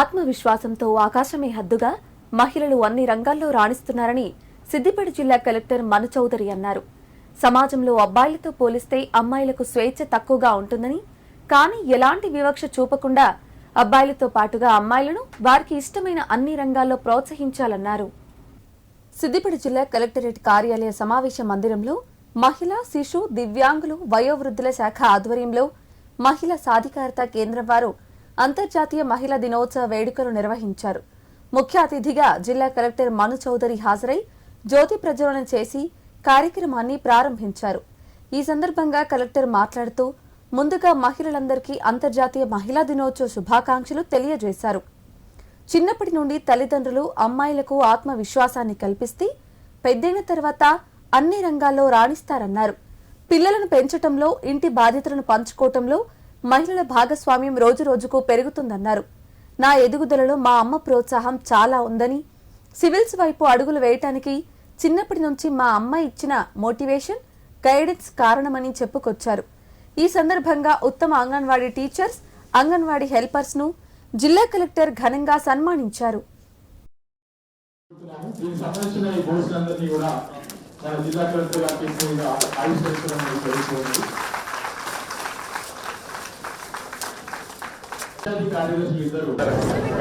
ఆత్మవిశ్వాసంతో ఆకాశమే హద్దుగా మహిళలు అన్ని రంగాల్లో రాణిస్తున్నారని సిద్దిపేట జిల్లా కలెక్టర్ మను చౌదరి అన్నారు. సమాజంలో అబ్బాయిలతో పోలిస్తే అమ్మాయిలకు స్వేచ్ఛ తక్కువగా ఉంటుందని కానీ ఎలాంటి వివక్ష చూపకుండా అబ్బాయిలతో పాటుగా అమ్మాయిలను వారికి ఇష్టమైన అన్ని రంగాల్లో ప్రోత్సహించాలన్నారు. సిద్దిపేట జిల్లా కలెక్టరేట్ కార్యాలయ సమావేశ మందిరంలో మహిళా శిశు దివ్యాంగులు వయోవృద్ధుల శాఖ ఆధ్వర్యంలో మహిళా సాధికారత కేంద్రం వారు అంతర్జాతీయ మహిళా దినోత్సవ వేడుకలు నిర్వహించారు. ముఖ్య అతిథిగా జిల్లా కలెక్టర్ మను చౌదరి హాజరై జ్యోతి ప్రజ్వలనం చేసి కార్యక్రమాన్ని ప్రారంభించారు. ఈ సందర్భంగా కలెక్టర్ మాట్లాడుతూ ముందుగా మహిళలందరికీ అంతర్జాతీయ మహిళా దినోత్సవ శుభాకాంక్షలు తెలియజేశారు. చిన్నప్పటి నుండి తల్లిదండ్రులు అమ్మాయిలకు ఆత్మవిశ్వాసాన్ని కల్పిస్తే పెద్దైన తర్వాత అన్ని రంగాల్లో రాణిస్తారన్నారు. పిల్లలను పెంచటంలో ఇంటి బాధ్యతలను పంచుకోవటంలో మహిళల భాగస్వామ్యం రోజురోజుకు పెరుగుతుందన్నారు. నా ఎదుగుదలలో మా అమ్మ ప్రోత్సాహం చాలా ఉందని సివిల్స్ వైపు అడుగులు వేయటానికి చిన్నప్పటి నుంచి మా అమ్మ ఇచ్చిన మోటివేషన్ గైడెన్స్ కారణమని చెప్పుకొచ్చారు. ఈ సందర్భంగా ఉత్తమ అంగన్వాడీ టీచర్స్ అంగన్వాడీ హెల్పర్స్ను జిల్లా కలెక్టర్ ఘనంగా సన్మానించారు. జిల్లా కలెక్టర్ कार्यरत